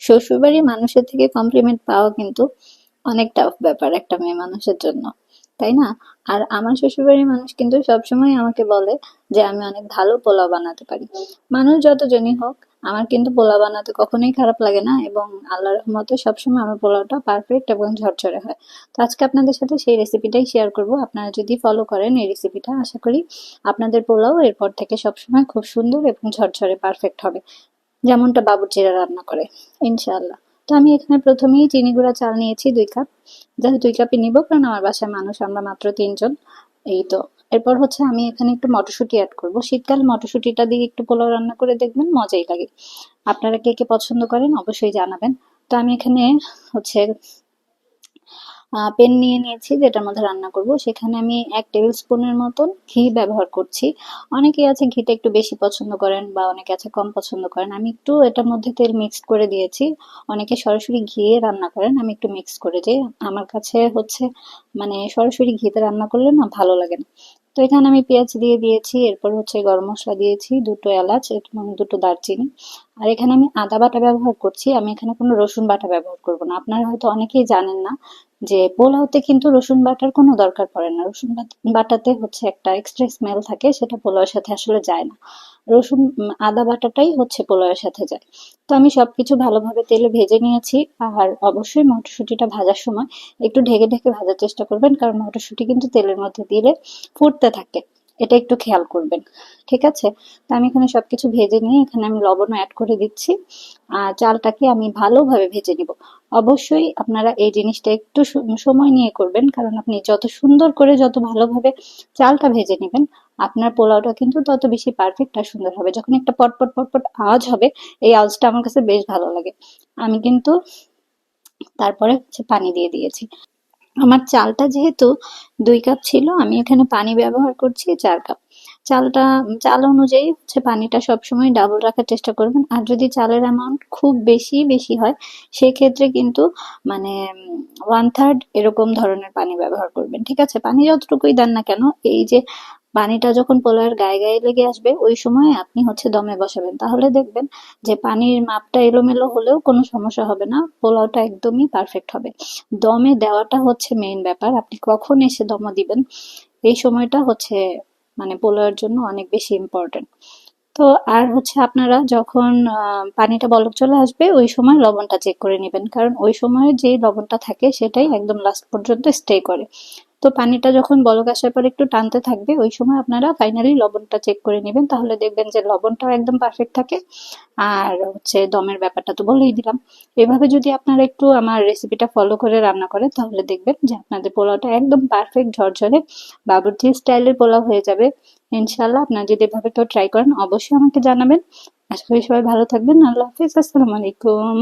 শ্বশুরবাড়ির মানুষের থেকে কমপ্লিমেন্ট পাওয়া কিন্তু অনেক টাফ ব্যাপার একটা মেয়ে মানুষের জন্য, তাই না? আর আমার শ্বশুরবাড়ির মানুষ কিন্তু সবসময় আমাকে বলে যে, আমি অনেক ভালো পোলাও বানাতে পারি। মানুষ যতজনই হোক, আমার কিন্তু পোলাও বানাতে কখনোই খারাপ লাগে না এবং আল্লাহর রহমতে সবসময় আমার পোলাওটা পারফেক্ট এবং ঝরঝরে হয়। তো আজকে আপনাদের সাথে সেই রেসিপিটাই শেয়ার করব। আপনারা যদি ফলো করেন এই রেসিপিটা আশা করি আপনাদের পোলাও এরপর থেকে সবসময় খুব সুন্দর এবং ঝরঝরে পারফেক্ট হবে। যেমনটা বাবুর্চিরা রান্না করে, ইনশাআল্লাহ। তো আমি এখানে প্রথমেই চিনি গুঁড়া চাল নিয়েছি, দুই কাপ। যাতে দুই কাপই নিব, কারণ আমার বাসায় মানুষ, আমরা মাত্র তিনজন, এই তো। এরপর হচ্ছে আমি এখানে একটু মটরশুঁটি অ্যাড করব। শীতকাল মটরশুঁটিটা দিয়ে একটু পোলাও রান্না করে দেখবেন, মজাই লাগে। আপনারা কে কে পছন্দ করেন অবশ্যই জানাবেন। তো আমি এখানে হচ্ছে পেন নিয়ে নিয়েছি, যেটার মধ্যে রান্না করব। সেখানে আমি এক টেবিল স্পুনের মতন ঘি ব্যবহার করছি। অনেকেই আছে ঘিটা একটু বেশি পছন্দ করেন বা অনেকে আছে কম পছন্দ করেন। আমি একটু এটার মধ্যে তেল মিক্স করে দিয়েছি। অনেকে সরাসরি ঘিয়ে রান্না করেন, আমি একটু মিক্স করে দিই। আমার কাছে হচ্ছে মানে সরাসরি ঘিতে রান্না করলে না ভালো লাগে না। তো এখানে আমি পেঁয়াজ দিয়ে দিয়েছি, এরপর হচ্ছে গরম মশলা দিয়েছি, দুটো এলাচ এবং দুটো দারচিনি। আর এখানে আমি আদা বাটা ব্যবহার করছি, আমি এখানে কোনো রসুন বাটা ব্যবহার করব না। আপনারা হয়তো অনেকেই জানেন না যে পোলাওতে কিন্তু রসুন বাটার কোনো দরকার পড়ে না। রসুন বাটাতে হচ্ছে একটা এক্সট্রা স্মেল থাকে, সেটা পোলাওয়ের সাথে আসলে যায় না। রসুন আদা বাটাটাই হচ্ছে পোলাওয়ের সাথে যায়। তো আমি সবকিছু ভালোভাবে তেলে ভেজে নিয়েছি, আর অবশ্যই মটরশুঁটিটা ভাজার সময় একটু ঢেকে ঢেকে ভাজার চেষ্টা করবেন, কারণ মটরশুঁটি কিন্তু তেলের মধ্যে দিলে ফুটতে থাকে, এটা একটু খেয়াল করবেন, ঠিক আছে? তো আমি এখানে সবকিছু ভেজে নিয়ে এখানে আমি লবণও অ্যাড করে দিচ্ছি, আর চালটাকে আমি ভালোভাবে ভেজে নিব। অবশ্যই আপনারা এই জিনিসটা একটু সময় নিয়ে করবেন, কারণ আপনি যত সুন্দর করে, যত ভালোভাবে চালটা ভেজে নেবেন আপনার পোলাওটা কিন্তু তত বেশি পারফেক্ট আর সুন্দর হবে। যখন একটা পটপট পটপট আওয়াজ হবে, এই আওয়াজটা আমার কাছে বেশ ভালো লাগে। আমি কিন্তু তারপরে হচ্ছে পানি দিয়ে দিয়েছি। আমার চালটা যেহেতু দুই কাপ ছিল, আমি এখানে পানি ব্যবহার করছি চার কাপ। চালটা, চাল অনুযায়ী হচ্ছে পানিটা সবসময় ডাবল রাখার চেষ্টা করবেন। আর যদি চালের অ্যামাউন্ট খুব বেশি বেশি হয়, সেক্ষেত্রে কিন্তু মানে ওয়ান থার্ড এরকম ধরনের পানি ব্যবহার করবেন। ঠিক আছে? পানি যতটুকুই দেন না কেন, এই যে পানিটা যখন পোলাওয়ের গায়ে গায়ে লেগে আসবে, ওই সময় আপনি হচ্ছে দমে বসাবেন। তাহলে দেখবেন যে পানির মাপটা এলোমেলো হলেও কোনো সমস্যা হবে না, পোলাওটা একদমই পারফেক্ট হবে। দমে দেওয়াটা হচ্ছে মেইন ব্যাপার। আপনি কখন এসে দম দিবেন, এই সময়টা হচ্ছে মানে পোলাওয়ের জন্য অনেক বেশি ইম্পর্টেন্ট তো আর হচ্ছে আপনারা যখন পানিটা বলক চলে আসবে, ওই সময় লবণটা চেক করে নেবেন। কারণ ওই সময় যে লবণটা থাকে, সেটাই একদম লাস্ট পর্যন্ত স্টে করে। তো পানিটা যখন বলক আসার পর একটু টানতে থাকবে, ওই সময় আপনারা ফাইনালি লবণটা চেক করে নেবেন। তাহলে দেখবেন যে লবণটাও একদম পারফেক্ট থাকে। আর হচ্ছে দমের ব্যাপারটা তো বলেই দিলাম। এভাবে যদি আপনারা একটু আমার রেসিপিটা ফলো করে রান্না করেন, তাহলে দেখবেন যে আপনাদের পোলাওটা একদম পারফেক্ট ঝরঝরে বাবুর্চি স্টাইলের পোলাও হয়ে যাবে। ইনশাল্লাহ আপনারা যদি এভাবে কেউ ট্রাই করেন, অবশ্যই আমাকে জানাবেন। আশা করি সবাই ভালো থাকবেন। আল্লাহ হাফিজ। আসসালামু আলাইকুম।